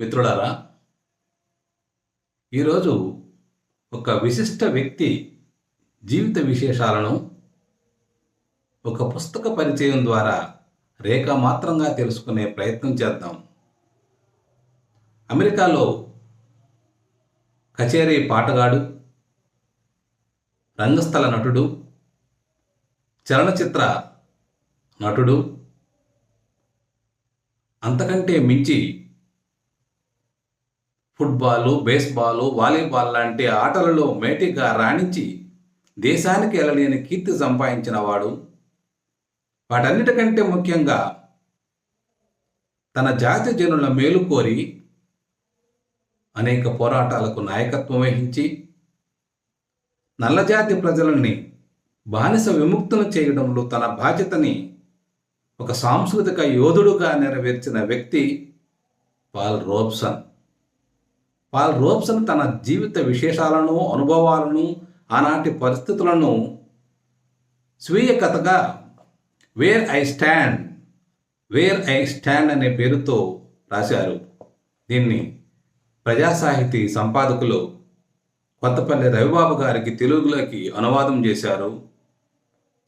మిత్రులారా ఈరోజు ఒక విశిష్ట వ్యక్తి జీవిత విశేషాలను ఒక పుస్తక పరిచయం ద్వారా రేఖామాత్రంగా తెలుసుకునే ప్రయత్నం చేద్దాం. అమెరికాలో కచేరీ పాటగాడు రంగస్థల నటుడు చలనచిత్ర నటుడు అంతకంటే మించి ఫుట్బాలు బేస్బాలు వాలీబాల్ లాంటి ఆటలలో మేటిగా రాణించి దేశానికి వెళ్ళలేని కీర్తి సంపాదించిన వాడు. వాటన్నిటికంటే ముఖ్యంగా తన జాతి జనుల మేలు కోరి అనేక పోరాటాలకు నాయకత్వం వహించి నల్లజాతి ప్రజలని బానిస విముక్తులు చేయడంలో తన బాధ్యతని ఒక సాంస్కృతిక యోధుడుగా నెరవేర్చిన వ్యక్తి పాల్ రోబ్సన్. పాల్ రోబ్సన్ తన జీవిత విశేషాలను అనుభవాలను ఆనాటి పరిస్థితులను స్వీయ కథగా where I stand where I stand అనే పేరుతో రాశారు. దీన్ని ప్రజా సాహితీ సంపాదకులు కొత్తపల్లి రవిబాబు గారికి తెలుగులోకి అనువాదం చేశారు.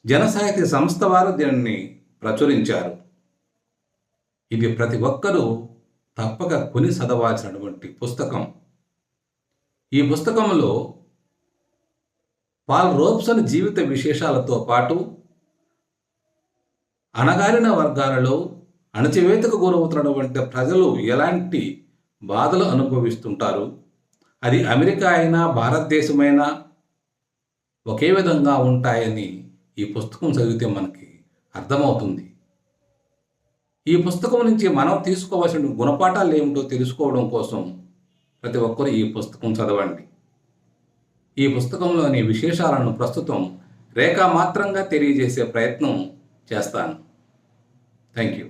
జనసాహిత్య సంస్థ వారు దీనిని ప్రచురించారు. ఇది ప్రతి ఒక్కరూ తప్పక కొని చదవాల్సినటువంటి పుస్తకం. ఈ పుస్తకంలో పాల్ రోబ్సన్ జీవిత విశేషాలతో పాటు అణగారిన వర్గాలలో అణచివేతకు గురవుతున్నటువంటి ప్రజలు ఎలాంటి బాధలు అనుభవిస్తుంటారు? అది అమెరికా అయినా భారతదేశమైనా ఒకే విధంగా ఉంటాయని ఈ పుస్తకం చదివితే మనకి అర్థమవుతుంది. ఈ పుస్తకం నుంచి మనం తీసుకోవాల్సిన గుణపాఠాలు ఏమిటో తెలుసుకోవడం కోసం ప్రతి ఒక్కరూ ఈ పుస్తకం చదవండి ఈ పుస్తకంలోని విశేషాలను ప్రస్తుతం రేఖామాత్రంగా తెలియజేసే ప్రయత్నం చేస్తాను thank you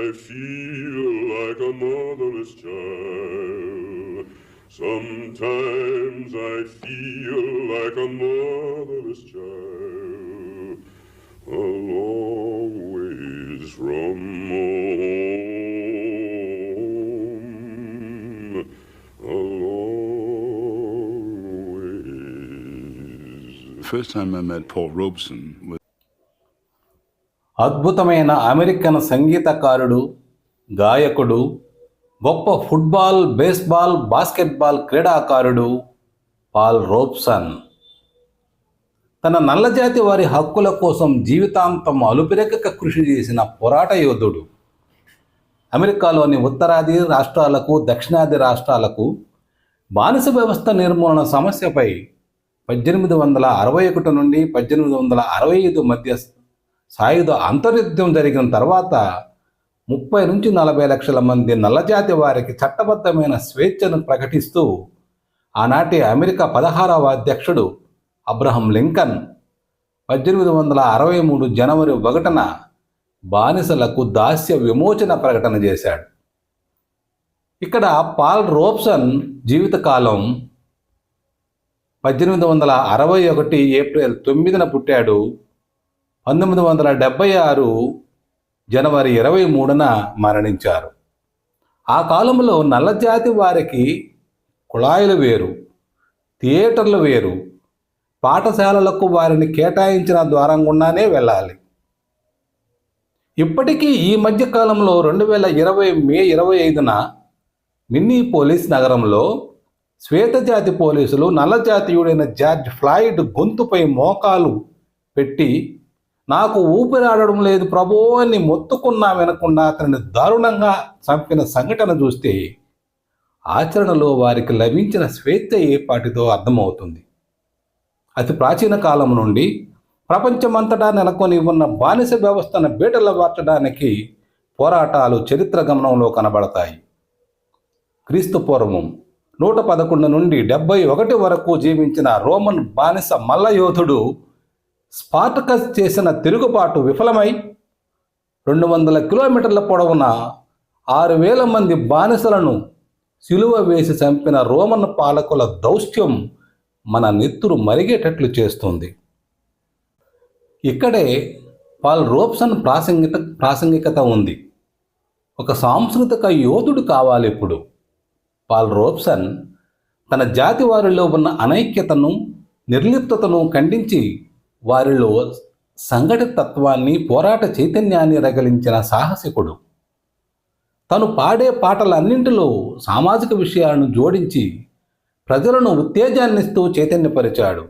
I feel like a motherless child. Sometimes I feel like a motherless child. Alone. Ways from home. A long ways. First time I met Paul Robeson was అద్భుతమైన అమెరికన్ సంగీతకారుడు గాయకుడు గొప్ప ఫుట్బాల్ బేస్బాల్ బాస్కెట్బాల్ క్రీడాకారుడు Paul Robeson తన నల్లజాతి వారి హక్కుల కోసం జీవితాంతం అలుపెరగక కృషి చేసిన పోరాట యోధుడు. అమెరికాలోని ఉత్తరాది రాష్ట్రాలకు దక్షిణాది రాష్ట్రాలకు బానిస వ్యవస్థ నిర్మూలన సమస్యపై పద్దెనిమిది వందల అరవై ఒకటి నుండి పద్దెనిమిది వందల అరవై ఐదు మధ్య సాయుధ అంతర్యుద్ధం జరిగిన తర్వాత ముప్పై నుంచి నలభై లక్షల మంది నల్లజాతి వారికి చట్టబద్ధమైన స్వేచ్ఛను ప్రకటిస్తూ ఆనాటి అమెరికా పదహారవ అధ్యక్షుడు అబ్రహం లింకన్ పద్దెనిమిది వందల అరవై మూడు జనవరి ఒకటిన బానిసలకు దాస్య విమోచన ప్రకటన చేశాడు. ఇక్కడ పాల్ రోబ్సన్ జీవితకాలం పద్దెనిమిది వందల అరవై ఒకటి ఏప్రిల్ తొమ్మిదిన పుట్టాడు. పంతొమ్మిది వందల డెబ్బై ఆరు జనవరి ఇరవై మూడున మరణించారు. ఆ కాలంలో నల్లజాతి వారికి కుళాయిలు వేరు థియేటర్లు వేరు పాఠశాలలకు వారిని కేటాయించిన ద్వారం గుండానే వెళ్ళాలి. ఇప్పటికీ ఈ మధ్య కాలంలో రెండు వేల ఇరవై మే ఇరవై ఐదున మిన్నీ పోలీస్ నగరంలో శ్వేతజాతి పోలీసులు నల్లజాతీయుడైన జార్జ్ ఫ్లాయిడ్ గొంతుపై మోకాలు పెట్టి నాకు ఊపిరాడడం లేదు ప్రభు అని మొత్తుకున్నా వినకుండా అతనిని దారుణంగా చంపిన సంఘటన చూస్తే ఆచరణలో వారికి లభించిన స్వేచ్ఛ ఏపాటితో అర్థమవుతుంది. అతి ప్రాచీన కాలం నుండి ప్రపంచమంతటా నెలకొని ఉన్న బానిస వ్యవస్థను బీటలు మార్చడానికి పోరాటాలు చరిత్ర గమనంలో కనబడతాయి. క్రీస్తు పూర్వం నూట పదకొండు నుండి డెబ్బై ఒకటి వరకు జీవించిన రోమన్ బానిస మల్లయోధుడు స్పార్టకస్ చేసిన తిరుగుబాటు విఫలమై రెండు వందల కిలోమీటర్ల పొడవున ఆరు వేల మంది బానిసలను సిలువ వేసి చంపిన రోమన్ పాలకుల దౌత్యం మన నెత్తురు మరిగేటట్లు చేస్తుంది. ఇక్కడే పాల్ రోప్సన్ ప్రాసంగిక ప్రాసంగికత ఉంది. ఒక సాంస్కృతిక యోధుడు కావాలి ఇప్పుడు. పాల్ రోబ్సన్ తన జాతి వారిలో ఉన్న అనైక్యతను నిర్లిప్తతను ఖండించి వారిలో సంఘటితత్వాన్ని పోరాట చైతన్యాన్ని రగిలించిన సాహసికుడు. తను పాడే పాటలన్నింటిలో సామాజిక విషయాలను జోడించి ప్రజలను ఉత్తేజాన్నిస్తూ చైతన్యపరిచాడు.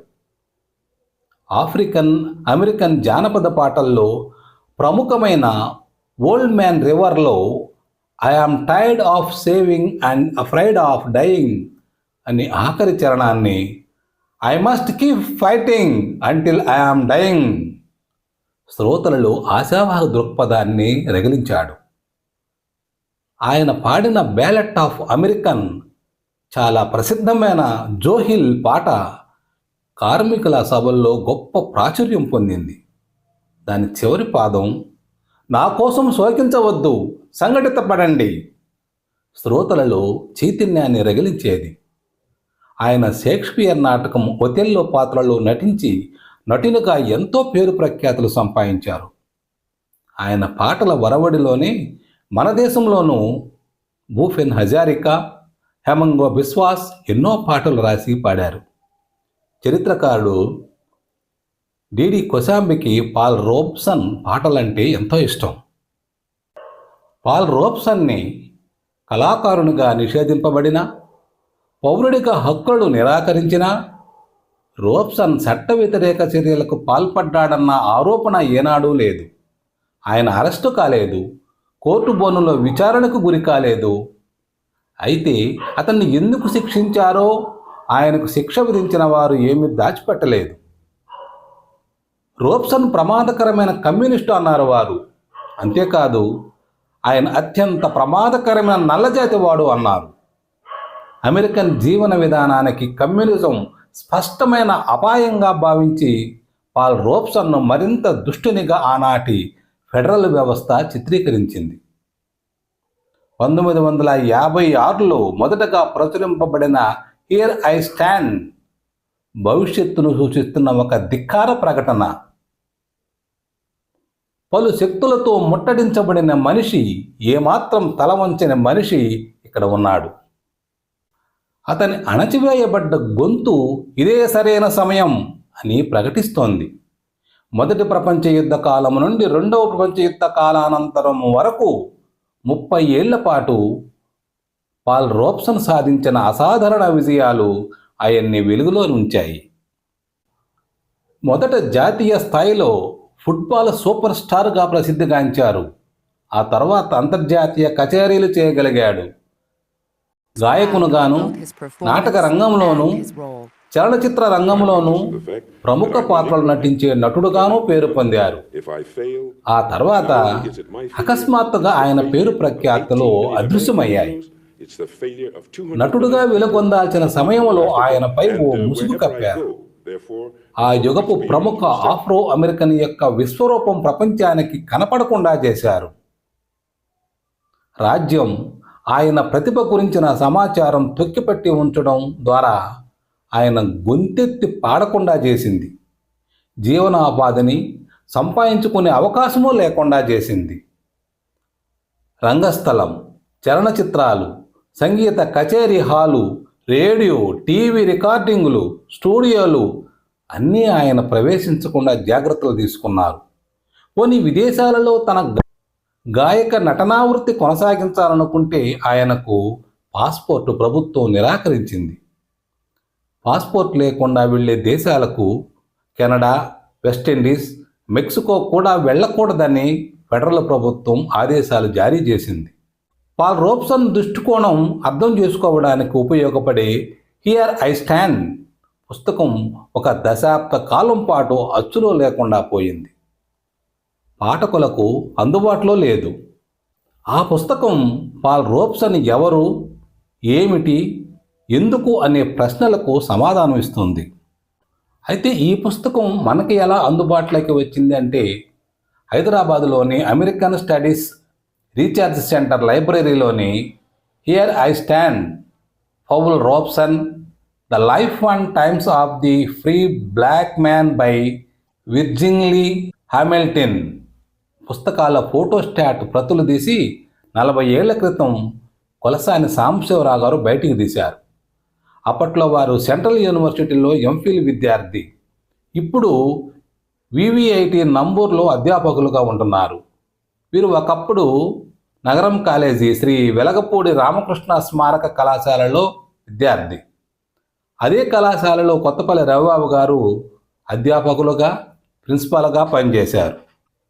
ఆఫ్రికన్ అమెరికన్ జానపద పాటల్లో ప్రముఖమైన old man రివర్లో I'm tired of saving and afraid of dying అని ఆఖరి చరణాన్ని I must keep fighting until I'm dying శ్రోతలలో ఆశావాహ దృక్పథాన్ని రగిలించాడు. ఆయన పాడిన బ్యాలెట్ ఆఫ్ అమెరికన్ చాలా ప్రసిద్ధమైన జోహిల్ పాట కార్మికుల సభల్లో గొప్ప ప్రాచుర్యం పొందింది. దాని చివరి పాదం నా కోసం శోకించవద్దు సంఘటితపడండి శ్రోతలలో చైతన్యాన్ని రగిలించేది. ఆయన షేక్స్పియర్ నాటకం ఒతెల్లో పాత్రలో నటించి నటునిగా ఎంతో పేరు ప్రఖ్యాతులు సంపాదించారు. ఆయన పాటల వరవడిలోనే మన దేశంలోనూ భూఫెన్ హజారికా హేమంగో బిశ్వాస్ ఎన్నో పాటలు రాసి పాడారు. చరిత్రకారుడు డిడి కొశాంబికి పాల్ రోబ్సన్ పాటలంటే ఎంతో ఇష్టం. పాల్ రోబ్సన్ని కళాకారునిగా నిషేధింపబడిన పౌరుడిగా హక్కులు నిరాకరించిన రోబ్సన్ చట్ట వ్యతిరేక చర్యలకు పాల్పడ్డాడన్న ఆరోపణ ఏనాడూ లేదు. ఆయన అరెస్టు కాలేదు కోర్టు బోనులో విచారణకు గురి కాలేదు అయితే అతన్ని ఎందుకు శిక్షించారో ఆయనకు శిక్ష విధించిన వారు ఏమీ దాచిపెట్టలేదు. రోబ్సన్ ప్రమాదకరమైన కమ్యూనిస్టు అన్నారు వారు. అంతేకాదు ఆయన అత్యంత ప్రమాదకరమైన నల్లజాతి వాడు అన్నారు. అమెరికన్ జీవన విధానానికి కమ్యూనిజం స్పష్టమైన అపాయంగా భావించి పాల్ రోబ్సన్ను మరింత దుష్టునిగా ఆనాటి ఫెడరల్ వ్యవస్థ చిత్రీకరించింది. పంతొమ్మిది వందల యాభై ఆరులో మొదటగా ప్రచురింపబడిన హియర్ ఐ స్టాండ్ భవిష్యత్తును సూచిస్తున్న ఒక ధిక్కార ప్రకటన. పలు శక్తులతో ముట్టడించబడిన మనిషి ఏమాత్రం తల వంచిన మనిషి ఇక్కడ ఉన్నాడు. అతని అణచివేయబడ్డ గొంతు ఇదే సరైన సమయం అని ప్రకటిస్తోంది. మొదటి ప్రపంచ యుద్ధ కాలం నుండి రెండవ ప్రపంచ యుద్ధ కాలానంతరం వరకు ముప్పై ఏళ్ళ పాటు పాల్ రోప్సన్ సాధించిన అసాధారణ విజయాలు ఆయన్ని వెలుగులో ఉంచాయి మొదట జాతీయ స్థాయిలో ఫుట్బాల్ సూపర్ స్టార్గా ప్రసిద్ధిగాంచారు. ఆ తర్వాత అంతర్జాతీయ కచేరీలు చేయగలిగాడు. గాయకునుగాను నాటక రంగంలోనూ చలనచిత్ర రంగంలోనూ ప్రముఖ పాత్రలు నటించే నటుడుగాను పేరు పొందారు. ఆ తర్వాత అకస్మాత్తుగా ఆయన పేరు ప్రఖ్యాతులు అదృశ్యమయ్యాయి. it's the failure of 200 నటుడుగా వెలుగొందాల్సిన సమయంలో ఆయనపై ఓ ముసుగు కప్పారు. ఆ యుగపు ప్రముఖ ఆఫ్రో అమెరికన్ యొక్క విశ్వరూపం ప్రపంచానికి కనపడకుండా చేశారు. రాజ్యం ఆయన ప్రతిభ గురించిన సమాచారం తొక్కిపట్టి ఉంచడం ద్వారా ఆయన గొంతెత్తి పాడకుండా చేసింది. జీవనోపాధిని సంపాదించుకునే అవకాశమూ లేకుండా చేసింది. రంగస్థలం చలనచిత్రాలు సంగీత కచేరీ హాలు రేడియో టీవీ రికార్డింగులు స్టూడియోలు అన్నీ ఆయన ప్రవేశించకుండా జాగ్రత్తలు తీసుకున్నారు. కొన్ని విదేశాలలో తన గాయక నటనావృత్తి కొనసాగించాలనుకుంటే ఆయనకు పాస్పోర్టు ప్రభుత్వం నిరాకరించింది. పాస్పోర్ట్ లేకుండా వెళ్ళే దేశాలకు కెనడా వెస్టిండీస్ మెక్సికో కూడా వెళ్ళకూడదని ఫెడరల్ ప్రభుత్వం ఆదేశాలు జారీ చేసింది. పాల్ రోప్సన్ దృష్టికోణం అర్థం చేసుకోవడానికి ఉపయోగపడే హియర్ ఐ స్టాండ్ పుస్తకం ఒక దశాబ్ద కాలం పాటు అచ్చులో లేకుండా పోయింది. పాఠకులకు అందుబాటులో లేదు. ఆ పుస్తకం పాల్ రోప్సన్ ఎవరు ఏమిటి ఎందుకు అనే ప్రశ్నలకు సమాధానం ఇస్తుంది. అయితే ఈ పుస్తకం మనకి ఎలా అందుబాటులోకి వచ్చింది అంటే హైదరాబాద్లోని American studies research centre లైబ్రరీలోని here I stand Paul Robeson the life and times of the free black man by Virginia Hamilton పుస్తకాల ఫోటోస్టాట్ ప్రతులు తీసి నలభై ఏళ్ళ క్రితం కొలసాని సాంబశివరావు గారు బయటికి తీశారు. అప్పట్లో వారు సెంట్రల్ యూనివర్సిటీలో ఎంఫిల్ విద్యార్థి. ఇప్పుడు వివిఐటి నంబూర్లో అధ్యాపకులుగా ఉంటున్నారు. వీరు ఒకప్పుడు నగరం కాలేజీ శ్రీ వెలగపూడి రామకృష్ణ స్మారక కళాశాలలో విద్యార్థి. అదే కళాశాలలో కొత్తపల్లి రవిబాబు గారు అధ్యాపకులుగా ప్రిన్సిపాల్గా పనిచేశారు.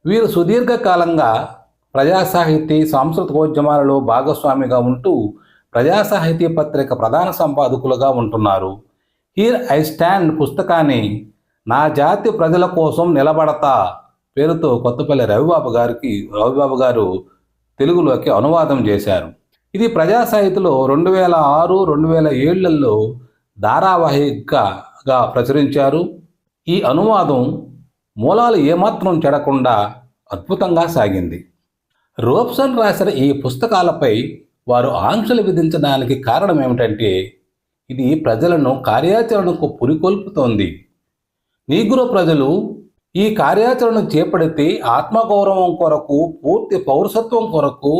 వీరు సుదీర్ఘకాలంగా ప్రజాసాహితీ సాంస్కృతికోద్యమాలలో భాగస్వామిగా ఉంటూ ప్రజా సాహితీ పత్రిక ప్రధాన సంపాదకులుగా ఉంటున్నారు. హీర్ ఐ స్టాండ్ పుస్తకాన్ని నా జాతి ప్రజల కోసం నిలబడతా పేరుతో కొత్తపల్లి రవిబాబు గారికి రవిబాబు గారు తెలుగులోకి అనువాదం చేశారు. ఇది ప్రజా సాహితిలో రెండు వేల ఆరు రెండు వేల ఏళ్ళలో ధారావాహికగా ప్రచురించారు. ఈ అనువాదం మూలాలు ఏమాత్రం చెడకుండా అద్భుతంగా సాగింది. రోప్సన్ రాసిన ఈ పుస్తకాలపై వారు ఆంక్షలు విధించడానికి కారణం ఏమిటంటే ఇది ప్రజలను కార్యాచరణకు పురికొల్పుతోంది. నీగ్రో ప్రజలు ఈ కార్యాచరణ చేపడితే ఆత్మగౌరవం కొరకు పూర్తి పౌరసత్వం కొరకు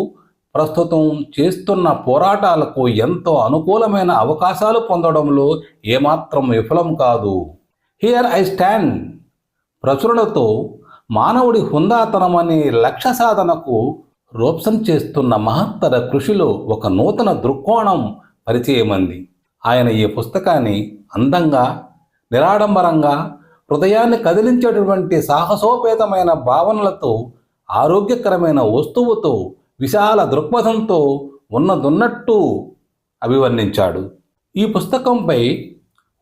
ప్రస్తుతం చేస్తున్న పోరాటాలకు ఎంతో అనుకూలమైన అవకాశాలు పొందడంలో ఏమాత్రం విఫలం కాదు. హియర్ ఐ స్టాండ్ ప్రచురణతో మానవుడి హుందాతనం అనే లక్ష్య సాధనకు రోప్సం చేస్తున్న మహత్తర కృషిలో ఒక నూతన దృక్కోణం పరిచయమంది. ఆయన ఈ పుస్తకాన్ని అందంగా నిరాడంబరంగా హృదయాన్ని కదిలించేటటువంటి సాహసోపేతమైన భావనలతో ఆరోగ్యకరమైన వస్తువుతో విశాల దృక్పథంతో ఉన్నదున్నట్టు అభివర్ణించాడు. ఈ పుస్తకంపై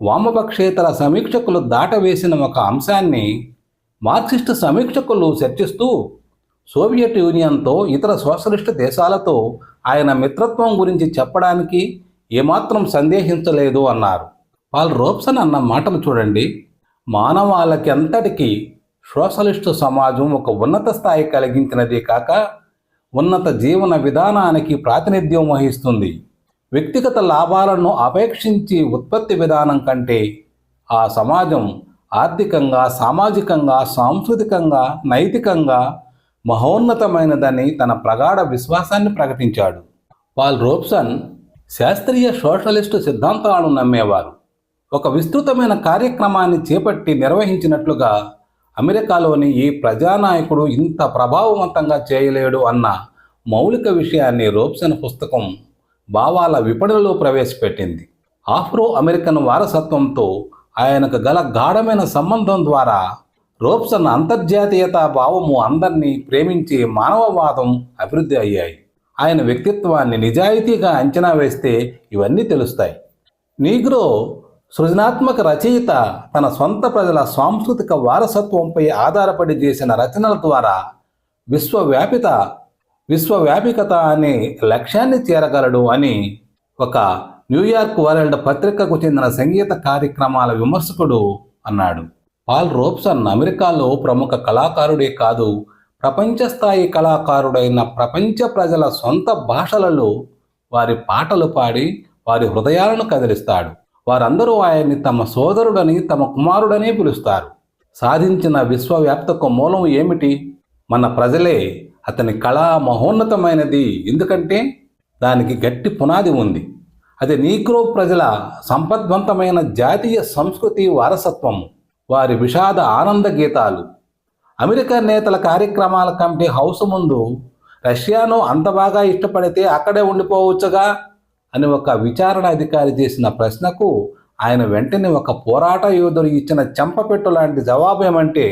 వామపక్షేతర సమీక్షకులు దాటవేసిన ఒక అంశాన్ని మార్క్సిస్టు సమీక్షకులు చర్చిస్తూ సోవియట్ యూనియన్తో ఇతర సోషలిస్టు దేశాలతో ఆయన మిత్రత్వం గురించి చెప్పడానికి ఏమాత్రం సందేహించలేదు అన్నారు. పాల్ రోప్సన్ అన్న మాటలు చూడండి. మానవాళకి అంతటికీ సోషలిస్టు సమాజం ఒక ఉన్నత స్థాయి కలిగించినదే కాక ఉన్నత జీవన విధానానికి ప్రాతినిధ్యం వహిస్తుంది. వ్యక్తిగత లాభాలను అపేక్షించి ఉత్పత్తి విధానం కంటే ఆ సమాజం ఆర్థికంగా సామాజికంగా సాంస్కృతికంగా నైతికంగా మహోన్నతమైనదని తన ప్రగాఢ విశ్వాసాన్ని ప్రకటించాడు. పాల్ రోబ్సన్ శాస్త్రీయ సోషలిస్టు సిద్ధాంతాలను నమ్మేవారు. ఒక విస్తృతమైన కార్యక్రమాన్ని చేపట్టి నిర్వహించినట్లుగా అమెరికాలోని ఈ ప్రజానాయకుడు ఇంత ప్రభావవంతంగా చేయలేడు అన్న మౌలిక విషయాన్ని రోబ్సన్ పుస్తకం భావాల విపణిలో ప్రవేశపెట్టింది. ఆఫ్రో అమెరికన్ వారసత్వంతో ఆయనకు గల గాఢమైన సంబంధం ద్వారా రోప్సన్ అంతర్జాతీయత భావము అందరినీ ప్రేమించే మానవవాదం అభివృద్ధి అయ్యాయి. ఆయన వ్యక్తిత్వాన్ని నిజాయితీగా అంచనా వేస్తే ఇవన్నీ తెలుస్తాయి. నీగ్రో సృజనాత్మక రచయిత తన సొంత ప్రజల సాంస్కృతిక వారసత్వంపై ఆధారపడి చేసిన రచనల ద్వారా విశ్వవ్యాపిత విశ్వవ్యాపికత అనే లక్ష్యాన్ని చేరగలడు అని ఒక న్యూయార్క్ వరల్డ్ పత్రికకు చెందిన సంగీత కార్యక్రమాల విమర్శకుడు అన్నాడు. పాల్ రోబ్సన్ అమెరికాలో ప్రముఖ కళాకారుడే కాదు. ప్రపంచ స్థాయి కళాకారుడైన ప్రపంచ ప్రజల సొంత భాషలలో వారి పాటలు పాడి వారి హృదయాలను కదిలిస్తాడు. వారందరూ ఆయన్ని తమ సోదరుడని తమ కుమారుడని పిలుస్తారు. సాధించిన విశ్వవ్యాప్తకు మూలం ఏమిటి? మన ప్రజలే అతని కళ మహోన్నతమైనది. ఎందుకంటే దానికి గట్టి పునాది ఉంది. అది నీక్రో ప్రజల సంపద్వంతమైన జాతీయ సంస్కృతి వారసత్వం వారి విషాద ఆనంద గీతాలు. అమెరికా నేతల కార్యక్రమాల కమిటీ హౌస్ ముందు రష్యాను అంత బాగా ఇష్టపడితే అక్కడే ఉండిపోవచ్చుగా అని ఒక విచారణ అధికారి చేసిన ప్రశ్నకు ఆయన వెంటనే ఒక పోరాట యోధుడు ఇచ్చిన చెంపపెట్టు లాంటి జవాబు ఏమంటే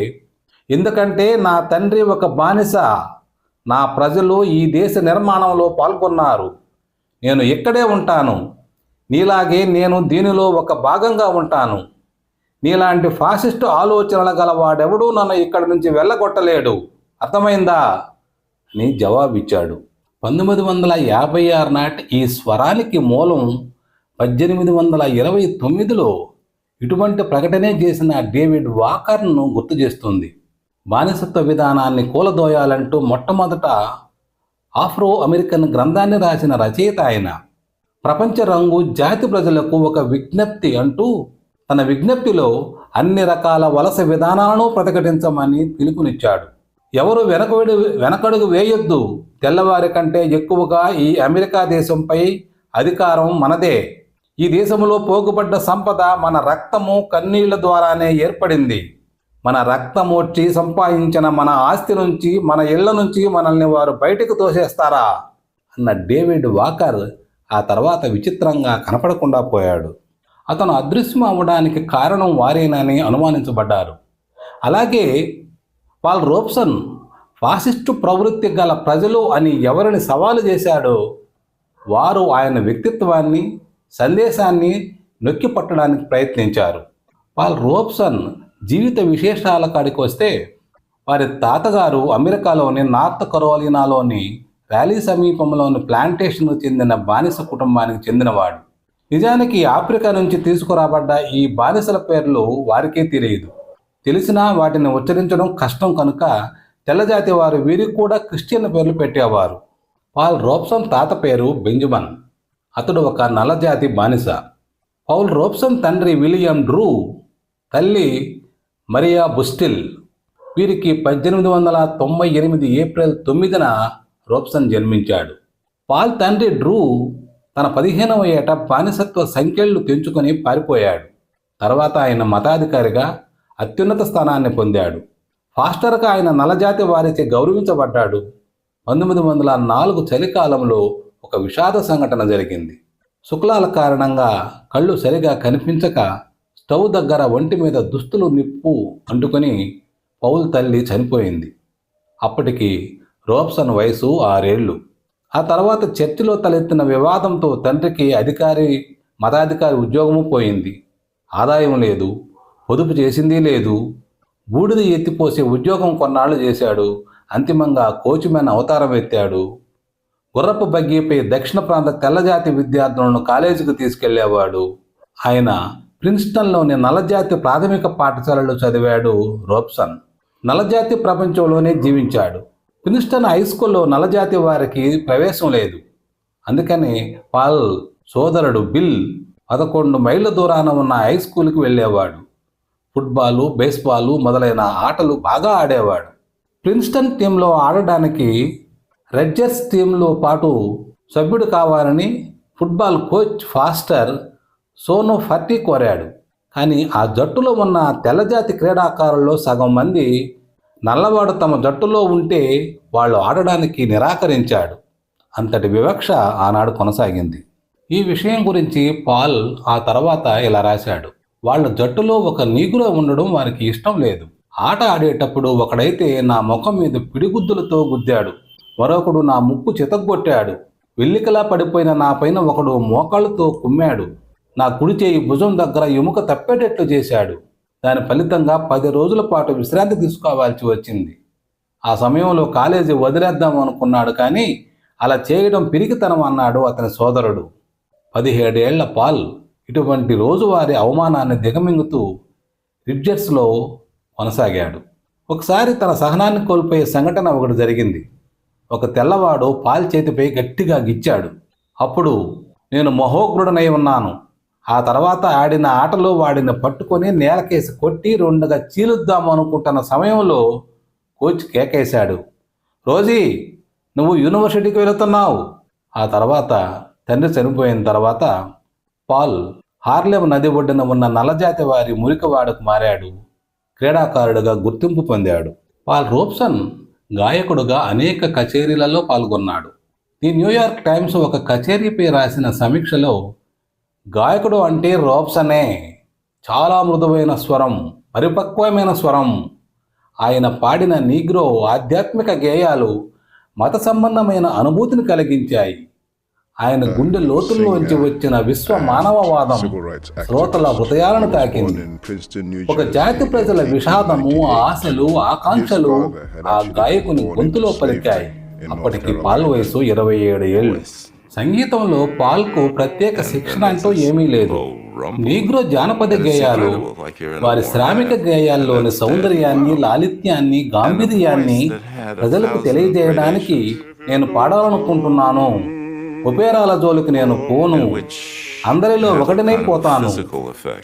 ఎందుకంటే నా తండ్రి ఒక బానిస నా ప్రజలు ఈ దేశ నిర్మాణంలో పాల్గొన్నారు. నేను ఇక్కడే ఉంటాను. నీలాగే నేను దీనిలో ఒక భాగంగా ఉంటాను. నీలాంటి ఫాసిస్టు ఆలోచనల గల వాడెవడూ నన్ను ఇక్కడి నుంచి వెళ్ళగొట్టలేడు. అర్థమైందా? అని జవాబిచ్చాడు. పంతొమ్మిది వందల యాభై ఆరు నాటి ఈ స్వరానికి మూలం పద్దెనిమిది వందల ఇరవై తొమ్మిదిలో ఇటువంటి ప్రకటనే చేసిన డేవిడ్ వాకర్ను గుర్తు చేస్తుంది. బానిసత్వ విధానాన్ని కూలదోయాలంటూ మొట్టమొదట ఆఫ్రో అమెరికన్ గ్రంథాన్ని రాసిన రచయిత ఆయన. ప్రపంచ రంగు జాతి ప్రజలకు ఒక విజ్ఞప్తి అంటూ తన విజ్ఞప్తిలో అన్ని రకాల వలస విధానాలను ప్రతిఘటించమని పిలుపునిచ్చాడు. ఎవరు వెనకడు వెనకడుగు వేయొద్దు. తెల్లవారి కంటే ఎక్కువగా ఈ అమెరికా దేశంపై అధికారం మనదే. ఈ దేశంలో పోగుపడ్డ సంపద మన రక్తము కన్నీళ్ళ ద్వారానే ఏర్పడింది. మన రక్తమోడ్చి సంపాదించిన మన ఆస్తి నుంచి మన ఇళ్ళ నుంచి మనల్ని వారు బయటకు తోసేస్తారా? అన్న డేవిడ్ వాకర్ ఆ తర్వాత విచిత్రంగా కనపడకుండా పోయాడు. అతను అదృశ్యం అవ్వడానికి కారణం వారేనని అనుమానించబడ్డారు. అలాగే పాల్ రోప్సన్ ఫాసిస్టు ప్రవృత్తి గల ప్రజలు అని ఎవరిని సవాలు చేశాడో వారు ఆయన వ్యక్తిత్వాన్ని సందేశాన్ని నొక్కి పట్టడానికి ప్రయత్నించారు. పాల్ రోప్సన్ జీవిత విశేషాల కాడికి వస్తే వారి తాతగారు అమెరికాలోని నార్త్ కరోలినాలోని ర్యాలీ సమీపంలోని ప్లాంటేషన్కు చెందిన బానిస కుటుంబానికి చెందినవాడు. నిజానికి ఆఫ్రికా నుంచి తీసుకురాబడ్డ ఈ బానిసల పేర్లు వారికే తెలియదు. తెలిసినా వాటిని ఉచ్చరించడం కష్టం కనుక తెల్లజాతి వారు వీరికి కూడా క్రిస్టియన్ పేర్లు పెట్టేవారు. పాల్ రోప్సన్ తాత పేరు బెంజమన్. అతడు ఒక నల్లజాతి బానిస. పౌల్ రోప్సన్ తండ్రి విలియం డ్రూ తల్లి మరియా బుస్టిల్. వీరికి పద్దెనిమిది వందల తొంభై ఎనిమిది ఏప్రిల్ తొమ్మిదిన రోప్సన్ జన్మించాడు. పాల్ తండ్రి డ్రూ తన పదిహేనవ ఏట బానిసత్వ సంఖ్యలు తెంచుకొని పారిపోయాడు. తర్వాత ఆయన మతాధికారిగా అత్యున్నత స్థానాన్ని పొందాడు. ఫాస్టర్గా ఆయన నల్లజాతి వారిచే గౌరవించబడ్డాడు. పంతొమ్మిది వందల నాలుగు చలికాలంలో ఒక విషాద సంఘటన జరిగింది. శుక్లాల కారణంగా కళ్ళు సరిగా కనిపించక స్టవ్ దగ్గర ఒంటి మీద దుస్తులు నిప్పు అంటుకొని పౌల్ తల్లి చనిపోయింది. అప్పటికి రోప్సన్ వయసు ఆరేళ్ళు ఆ తర్వాత చర్చిలో తలెత్తిన వివాదంతో తండ్రికి అధికారి మతాధికారి ఉద్యోగము పోయింది. ఆదాయం లేదు పొదుపు చేసింది లేదు. బూడిద ఎత్తిపోసే ఉద్యోగం కొన్నాళ్ళు చేశాడు. అంతిమంగా కోచ్మెన్ అవతారం ఎత్తాడు. గుర్రపు బగ్గీపై దక్షిణ ప్రాంత తెల్లజాతి విద్యార్థులను కాలేజీకి తీసుకెళ్ళేవాడు. ఆయన ప్రిన్స్టన్లోని నల్లజాతి ప్రాథమిక పాఠశాలలో చదివాడు రోప్సన్ నల్లజాతి ప్రపంచంలోనే జీవించాడు. ప్రిన్స్టన్ హై స్కూల్లో నల్లజాతి వారికి ప్రవేశం లేదు. అందుకని పాల్ సోదరుడు బిల్ పదకొండు మైళ్ళ దూరాన ఉన్న హై స్కూల్కి వెళ్ళేవాడు. ఫుట్బాలు బేస్బాలు మొదలైన ఆటలు బాగా ఆడేవాడు. ప్రిన్స్టన్ టీంలో ఆడడానికి రెడ్జర్స్ టీంలో పాటు సభ్యుడు కావాలని football coach Foster Sanford కోరాడు. కానీ ఆ జట్టులో ఉన్న తెల్లజాతి క్రీడాకారుల్లో సగం మంది నల్లవాడు తమ జట్టులో ఉంటే వాళ్ళు ఆడడానికి నిరాకరించాడు. అంతటి వివక్ష ఆనాడు కొనసాగింది. ఈ విషయం గురించి పాల్ ఆ తర్వాత ఇలా రాశాడు. వాళ్ళ జట్టులో ఒక నీగులో ఉండడం వారికి ఇష్టం లేదు. ఆట ఆడేటప్పుడు ఒకడైతే నా ముఖం మీద పిడిగుద్దులతో గుద్దాడు. మరొకడు నా ముక్కు చితగ్గొట్టాడు వెల్లికలా పడిపోయిన నా పైన ఒకడు మోకాళ్ళతో కుమ్మాడు. నా కుడి చేయి భుజం దగ్గర ఎముక తప్పేటట్లు చేశాడు. దాని ఫలితంగా పది రోజుల పాటు విశ్రాంతి తీసుకోవాల్సి వచ్చింది. ఆ సమయంలో కాలేజీ వదిలేద్దాం అనుకున్నాడు కానీ అలా చేయడం పిరికితనం అన్నాడు అతని సోదరుడు. పదిహేడేళ్ళ పాల్ ఇటువంటి రోజువారీ అవమానాన్ని దిగమింగుతూ రిడ్జర్స్లో కొనసాగాడు. ఒకసారి తన సహనాన్ని కోల్పోయే సంఘటన ఒకటి జరిగింది. ఒక తెల్లవాడు పాల్ చేతిపై గట్టిగా గిచ్చాడు. అప్పుడు నేను మహోగ్రుడనై ఉన్నాను. ఆ తర్వాత ఆడిన ఆటలో వాడిని పట్టుకొని నేలకేసి కొట్టి రెండుగా చీలుద్దాం అనుకుంటున్న సమయంలో కోచ్ కేకేశాడు. రోజీ నువ్వు యూనివర్సిటీకి వెళుతున్నావు. ఆ తర్వాత తండ్రి చనిపోయిన తర్వాత పాల్ హార్లెమ్ నది ఒడ్డున ఉన్న నల్లజాతి వారి మురికివాడకు మారాడు. క్రీడాకారుడుగా గుర్తింపు పొందాడు. పాల్ రోప్సన్ గాయకుడుగా అనేక కచేరీలలో పాల్గొన్నాడు. ది న్యూయార్క్ టైమ్స్ ఒక కచేరీపై రాసిన సమీక్షలో గాయకుడు అంటే రోప్సనే చాలా మృదువైన స్వరం పరిపక్వమైన స్వరం. ఆయన పాడిన నీగ్రో ఆధ్యాత్మిక గేయాలు మత సంబంధమైన అనుభూతిని కలిగించాయి. ఆయన గుండె లోతుల్లోంచి వచ్చిన విశ్వ మానవవాదం Civil rights activist. శ్రోతల హృదయాలను తాకింది. ఒక జాతి ప్రజల విషాదము ఆశలు ఆకాంక్షలు ఆ గాయకుని గొంతులో పలికాయి. అప్పటికి పాల్ వయసు ఇరవై ఏడు ఏళ్ళు. సంగీతంలో పాల్కు ప్రత్యేక శిక్షణ అంటూ ఏమీ లేదు. నీగ్రో జానపద గేయాలు వారి శ్రామిక గేయాల్లోని సౌందర్యాన్ని లాలిత్యాన్ని గాంభీర్యాన్ని ప్రజలకు తెలియజేయడానికి నేను పాడాలనుకుంటున్నాను. ఉపేరాల జోలికి నేను పోను. అందరిలో ఒకటినైపోతాను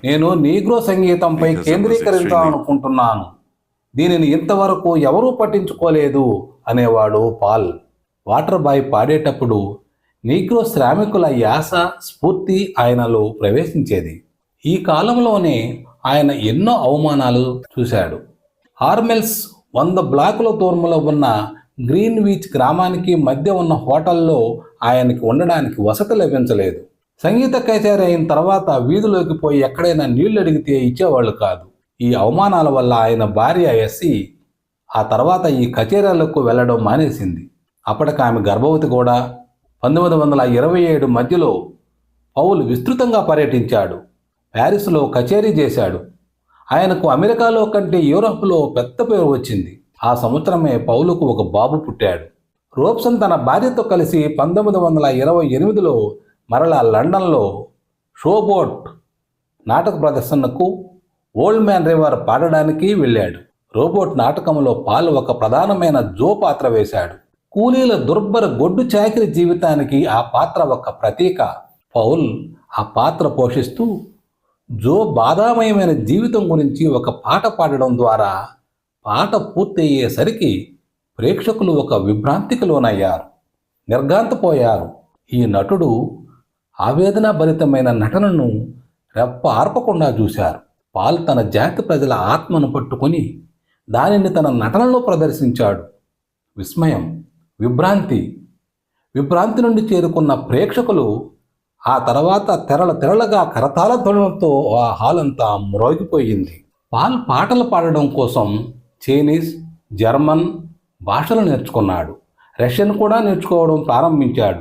నేను నీగ్రో సంగీతంపై కేంద్రీకరించాలనుకుంటున్నాను దీనిని ఇంతవరకు ఎవరూ పట్టించుకోలేదు అనేవాడు పాల్. వాటర్ బాయ్ పాడేటప్పుడు నీగ్రో శ్రామికుల యాస స్ఫూర్తి ఆయనలో ప్రవేశించేది. ఈ కాలంలోనే ఆయన ఎన్నో అవమానాలు చూశాడు. హార్మెల్స్ వంద బ్లాకుల దూరంలో ఉన్న గ్రీన్విచ్ గ్రామానికి మధ్య ఉన్న హోటల్లో ఆయనకి ఉండడానికి వసతి లభించలేదు. సంగీత కచేరీ అయిన తర్వాత వీధిలోకి పోయి ఎక్కడైనా నీళ్ళు అడిగితే ఇచ్చేవాళ్ళు కాదు. ఈ అవమానాల వల్ల ఆయన భార్య ఎస్సి ఆ తర్వాత ఈ కచేరీలకు వెళ్ళడం మానేసింది. అప్పటికి ఆమె గర్భవతి కూడా పంతొమ్మిది వందల ఇరవై ఏడు మధ్యలో పౌలు విస్తృతంగా పర్యటించాడు. ప్యారిస్లో కచేరీ చేశాడు. ఆయనకు అమెరికాలో కంటే యూరోప్లో పెద్ద పేరు వచ్చింది. ఆ సంవత్సరమే పౌలుకు ఒక బాబు పుట్టాడు. రోప్సన్ తన భార్యతో కలిసి పంతొమ్మిది వందల ఇరవై ఎనిమిదిలో మరలా లండన్లో షోబోట్ నాటక ప్రదర్శనకు ఓల్డ్ మ్యాన్ రివర్ పాడడానికి వెళ్ళాడు. రోబోట్ నాటకంలో పాలు ఒక ప్రధానమైన జో పాత్ర వేశాడు. కూలీల దుర్భర గొడ్డు చాకిరి జీవితానికి ఆ పాత్ర ఒక ప్రతీక. పౌల్ ఆ పాత్ర పోషిస్తూ జో బాధామయమైన జీవితం గురించి ఒక పాట పాడడం ద్వారా పాట పూర్తయ్యేసరికి ప్రేక్షకులు ఒక విభ్రాంతికి లోనయ్యారు నిర్ఘాంతపోయారు. ఈ నటుడు ఆవేదన భరితమైన నటనను రెప్ప ఆర్పకుండా చూశారు. పాల్ తన జాతి ప్రజల ఆత్మను పట్టుకొని దానిని తన నటనలో ప్రదర్శించాడు. విస్మయం. విభ్రాంతి. విభ్రాంతి నుండి చేరుకున్న ప్రేక్షకులు ఆ తర్వాత తెరల తెరలుగా కరతాల ధ్వనులతో ఆ హాల్ అంతా మ్రోగిపోయింది. పాల్ పాటలు పాడడం కోసం చైనీస్ జర్మన్ భాషలు నేర్చుకున్నాడు. రష్యన్ కూడా నేర్చుకోవడం ప్రారంభించాడు.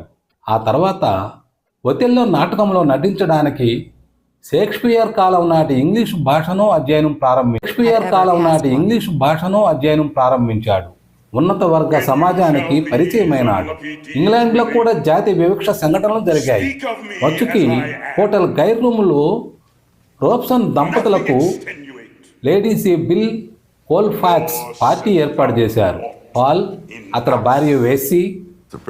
ఆ తర్వాత ఒతిల్లో నాటకంలో నటించడానికి షేక్స్పియర్ కాలం నాటి ఇంగ్లీష్ భాషను అధ్యయనం ప్రారంభి షేక్స్పియర్ కాలం నాటి ఇంగ్లీష్ భాషను అధ్యయనం ప్రారంభించాడు. ఉన్నత వర్గ సమాజానికి పరిచయమైనాడు ఇంగ్లాండ్లో కూడా జాతి వివక్ష సంఘటనలు జరిగాయి. వచ్చుకి హోటల్ గైర్ రూములో రోప్సన్ దంపతులకు లేడీసీ బిల్ కోల్ఫాక్స్ పార్టీ ఏర్పాటు చేశారు. పాల్ అతని భార్య వేసి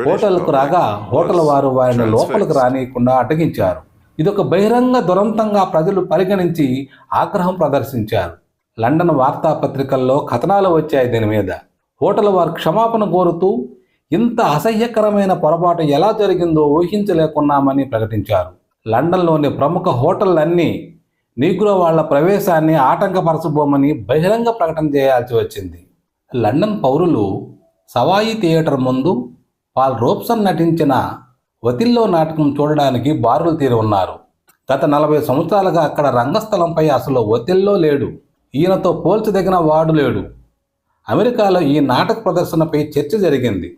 హోటల్కు రాగా హోటల్ వారు వారిని లోపలికి రానియకుండా అడ్డగించారు. ఇదొక బహిరంగ దురంతంగా ప్రజలు పరిగణించి ఆగ్రహం ప్రదర్శించారు. లండన్ వార్తాపత్రికల్లో కథనాలు వచ్చాయి దీని మీద. హోటల్ వారు క్షమాపణ కోరుతూ ఇంత అసహ్యకరమైన పొరపాటు ఎలా జరిగిందో ఊహించలేకున్నామని ప్రకటించారు. లండన్లోని ప్రముఖ హోటళ్ళన్నీ నీగ్రో వాళ్ళ ప్రవేశాన్ని ఆటంకపరచబోమని బహిరంగ ప్రకటన చేయాల్సి వచ్చింది. లండన్ పౌరులు సవాయి థియేటర్ ముందు పాల్ రోప్సన్ నటించిన వతిల్లో నాటకం చూడడానికి బారులు తీరి ఉన్నారు. గత నలభై సంవత్సరాలుగా అక్కడ రంగస్థలంపై అసలు ఒతిల్లో లేడు. ఈయనతో పోల్చదగిన వాడు లేడు. అమెరికాలో ఈ నాటక ప్రదర్శనపై చర్చ జరిగింది.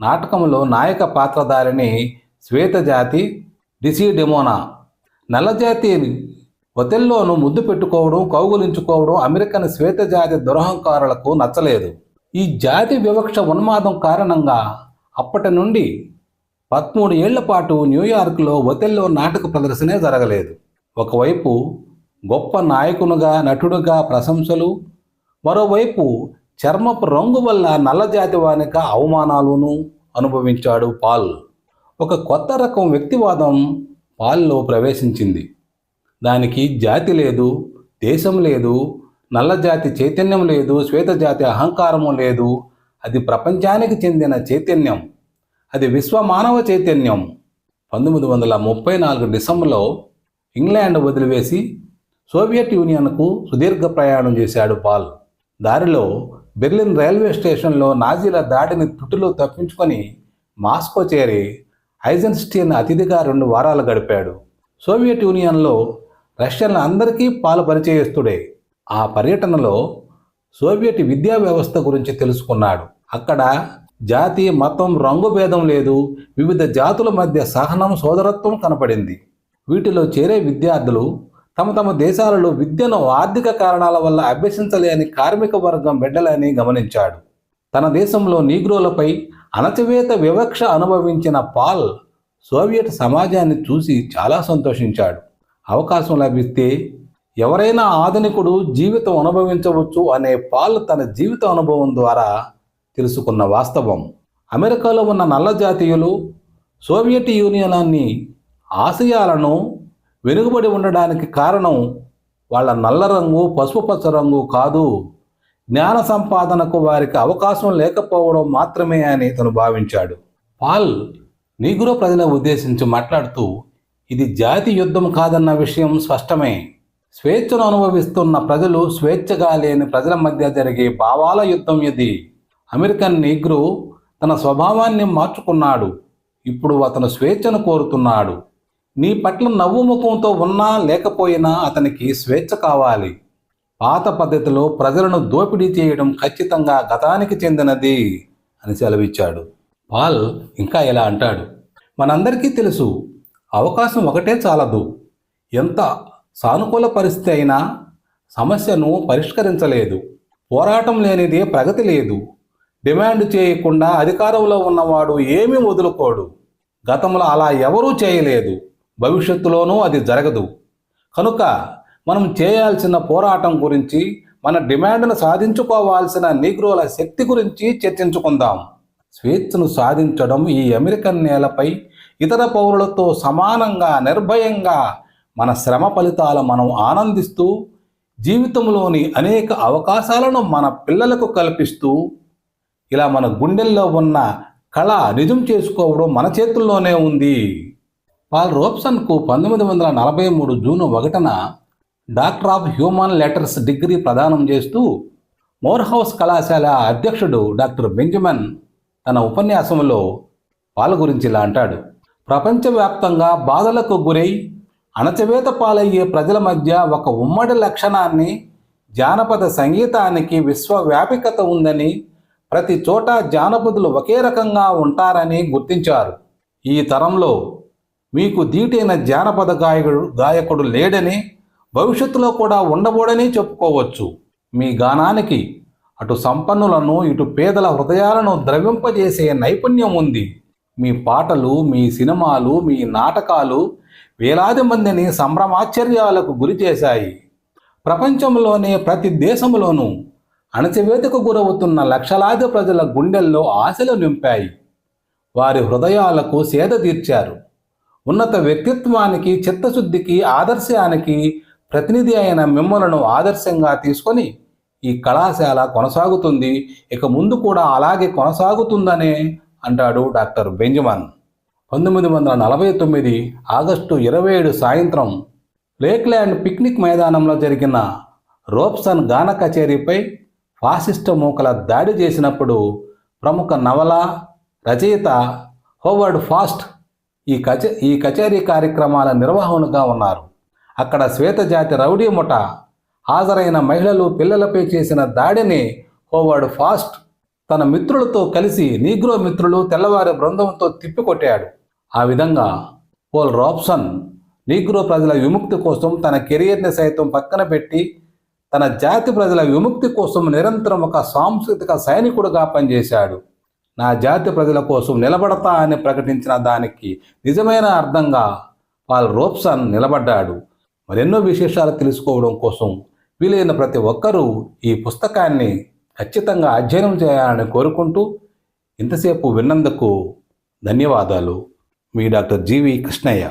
నాటకంలో నాయక పాత్రధారిని శ్వేతజాతి డిసిడెమోనా. నల్లజాతి ఒతెల్లోను ముద్దు పెట్టుకోవడం కౌగులించుకోవడం అమెరికన్ శ్వేతజాతి దురహంకారులకు నచ్చలేదు. ఈ జాతి వివక్ష ఉన్మాదం కారణంగా అప్పటి నుండి పదమూడు ఏళ్ళ పాటు న్యూయార్క్లో ఒతెల్లో నాటక ప్రదర్శనే జరగలేదు. ఒకవైపు గొప్ప నాయకునిగా నటుడుగా ప్రశంసలు మరోవైపు చర్మపు రంగు వల్ల నల్లజాతి వానిక అవమానాలను అనుభవించాడు పాల్. ఒక కొత్త రకం వ్యక్తివాదం పాల్లో ప్రవేశించింది. దానికి జాతి లేదు దేశం లేదు నల్లజాతి చైతన్యం లేదు శ్వేతజాతి అహంకారము లేదు. అది ప్రపంచానికి చెందిన చైతన్యం. అది విశ్వమానవ చైతన్యం. పంతొమ్మిది వందల ముప్పై నాలుగు డిసెంబర్లో ఇంగ్లాండ్ వదిలివేసి సోవియట్ యూనియన్కు సుదీర్ఘ ప్రయాణం చేశాడు పాల్. దారిలో బెర్లిన్ రైల్వే స్టేషన్లో నాజీల దాడిని తుటిలో తప్పించుకొని మాస్కో చేరి ఐజెన్స్టీన్ అతిథిగా రెండు వారాలు గడిపాడు. సోవియట్ యూనియన్లో రష్యన్ల అందరికీ పాలు పరిచయస్తుడే. ఆ పర్యటనలో సోవియట్ విద్యా వ్యవస్థ గురించి తెలుసుకున్నాడు. అక్కడ జాతి మతం రంగు భేదం లేదు. వివిధ జాతుల మధ్య సహనం సోదరత్వం కనపడింది. వీటిలో చేరే విద్యార్థులు తమ తమ దేశాలలో విద్యను ఆర్థిక కారణాల వల్ల అభ్యసించలేని కార్మిక వర్గం బిడ్డలని గమనించాడు. తన దేశంలో నీగ్రోలపై అణచివేత వివక్ష అనుభవించిన పాల్ సోవియట్ సమాజాన్ని చూసి చాలా సంతోషించాడు. అవకాశం లభిస్తే ఎవరైనా ఆధునికుడు జీవితం అనుభవించవచ్చు అనే పాల్ తన జీవిత అనుభవం ద్వారా తెలుసుకున్న వాస్తవం. అమెరికాలో ఉన్న నల్ల జాతీయులు సోవియట్ యూనియనాన్ని ఆశయాలను వెనుకబడి ఉండడానికి కారణం వాళ్ళ నల్ల రంగు పసుపు పచ్చ రంగు కాదు. జ్ఞాన సంపాదనకు వారికి అవకాశం లేకపోవడం మాత్రమే అని తను భావించాడు. పాల్ నీగ్రో ప్రజల ఉద్దేశించి మాట్లాడుతూ ఇది జాతి యుద్ధం కాదన్న విషయం స్పష్టమే. స్వేచ్ఛను అనుభవిస్తున్న ప్రజలు స్వేచ్ఛగా లేని ప్రజల మధ్య జరిగే భావాల యుద్ధం ఇది. అమెరికన్ నీగ్రో తన స్వభావాన్ని మార్చుకున్నాడు. ఇప్పుడు అతను స్వేచ్ఛను కోరుతున్నాడు. నీ పట్ల నవ్వు ముఖంతో ఉన్నా లేకపోయినా అతనికి స్వేచ్ఛ కావాలి. పాత పద్ధతిలో ప్రజలను దోపిడీ చేయడం ఖచ్చితంగా గతానికి చెందినది అని సెలవిచ్చాడు. పాల్ ఇంకా ఇలా అంటాడు. మనందరికీ తెలుసు అవకాశం ఒకటే చాలదు. ఎంత సానుకూల పరిస్థితి అయినా సమస్యను పరిష్కరించలేదు. పోరాటం లేనిదే ప్రగతి లేదు. డిమాండ్ చేయకుండా అధికారంలో ఉన్నవాడు ఏమీ వదులుకోడు. గతంలో అలా ఎవరూ చేయలేదు. భవిష్యత్తులోనూ అది జరగదు. కనుక మనం చేయాల్సిన పోరాటం గురించి మన డిమాండ్ను సాధించుకోవాల్సిన నీగ్రోల శక్తి గురించి చర్చించుకుందాం. స్వేచ్ఛను సాధించడం ఈ అమెరికన్ నేలపై ఇతర పౌరులతో సమానంగా నిర్భయంగా మన శ్రమ ఫలితాలు మనం ఆనందిస్తూ జీవితంలోని అనేక అవకాశాలను మన పిల్లలకు కల్పిస్తూ ఇలా మన గుండెల్లో ఉన్న కళ నిజం చేసుకోవడం మన చేతుల్లోనే ఉంది. పాల్ రోప్సన్కు పంతొమ్మిది వందల నలభై మూడు జూన్ ఒకటిన doctor of human letters degree ప్రదానం చేస్తూ మోర్హౌస్ కళాశాల అధ్యక్షుడు డాక్టర్ బెంజమిన్ తన ఉపన్యాసంలో పాల గురించి ఇలా అంటాడు. ప్రపంచవ్యాప్తంగా బాధలకు గురై అణచవేత పాలయ్యే ప్రజల మధ్య ఒక ఉమ్మడి లక్షణాన్ని జానపద సంగీతానికి విశ్వవ్యాపికత ఉందని ప్రతి చోట జానపదులు ఒకే రకంగా ఉంటారని గుర్తించారు. ఈ తరంలో మీకు దీటైన జానపద గాయకుడు గాయకుడు లేడని భవిష్యత్తులో కూడా ఉండబోడని చెప్పుకోవచ్చు. మీ గానానికి అటు సంపన్నులను ఇటు పేదల హృదయాలను ద్రవింపజేసే నైపుణ్యం ఉంది. మీ పాటలు మీ సినిమాలు మీ నాటకాలు వేలాది మందిని సంభ్రమాశ్చర్యాలకు గురి చేశాయి. ప్రపంచంలోనే ప్రతి దేశంలోనూ అణచివేతకు గురవుతున్న లక్షలాది ప్రజల గుండెల్లో ఆశలు నింపాయి. వారి హృదయాలకు సేద తీర్చారు. ఉన్నత వ్యక్తిత్వానికి చిత్తశుద్ధికి ఆదర్శానికి ప్రతినిధి అయిన మిమ్మలను ఆదర్శంగా తీసుకొని ఈ కళాశాల కొనసాగుతుంది. ఇక ముందు కూడా అలాగే కొనసాగుతుందనే అంటాడు డాక్టర్ బెంజమన్. పంతొమ్మిది వందల నలభై తొమ్మిది ఆగస్టు ఇరవై ఏడు సాయంత్రం లేక్ల్యాండ్ పిక్నిక్ మైదానంలో జరిగిన రోప్సన్ గాన కచేరీపై ఫాసిస్టు మూకల దాడి చేసినప్పుడు ప్రముఖ నవల రచయిత హోవర్డ్ ఫాస్ట్ ఈ కచ ఈ కచేరీ కార్యక్రమాల నిర్వహణగా ఉన్నారు. అక్కడ శ్వేతజాతి రౌడీ ముఠ హాజరైన మహిళలు పిల్లలపై చేసిన దాడిని హోవర్డ్ ఫాస్ట్ తన మిత్రులతో కలిసి నీగ్రో మిత్రులు తెల్లవారి బృందంతో తిప్పికొట్టాడు. ఆ విధంగా పోల్ రాబ్సన్ నీగ్రో ప్రజల విముక్తి కోసం తన కెరియర్ని సైతం పక్కన పెట్టి తన జాతి ప్రజల విముక్తి కోసం నిరంతరం ఒక సాంస్కృతిక సైనికుడుగా పనిచేశాడు. నా జాతి ప్రజల కోసం నిలబడతా అని ప్రకటించిన దానికి నిజమైన అర్థంగా పాల్ రోప్సన్ నిలబడ్డాడు. మరెన్నో విశేషాలు తెలుసుకోవడం కోసం వీలైన ప్రతి ఒక్కరూ ఈ పుస్తకాన్ని ఖచ్చితంగా అధ్యయనం చేయాలని కోరుకుంటూ ఇంతసేపు విన్నందుకు ధన్యవాదాలు. మీ డాక్టర్ జీవి కృష్ణయ్య.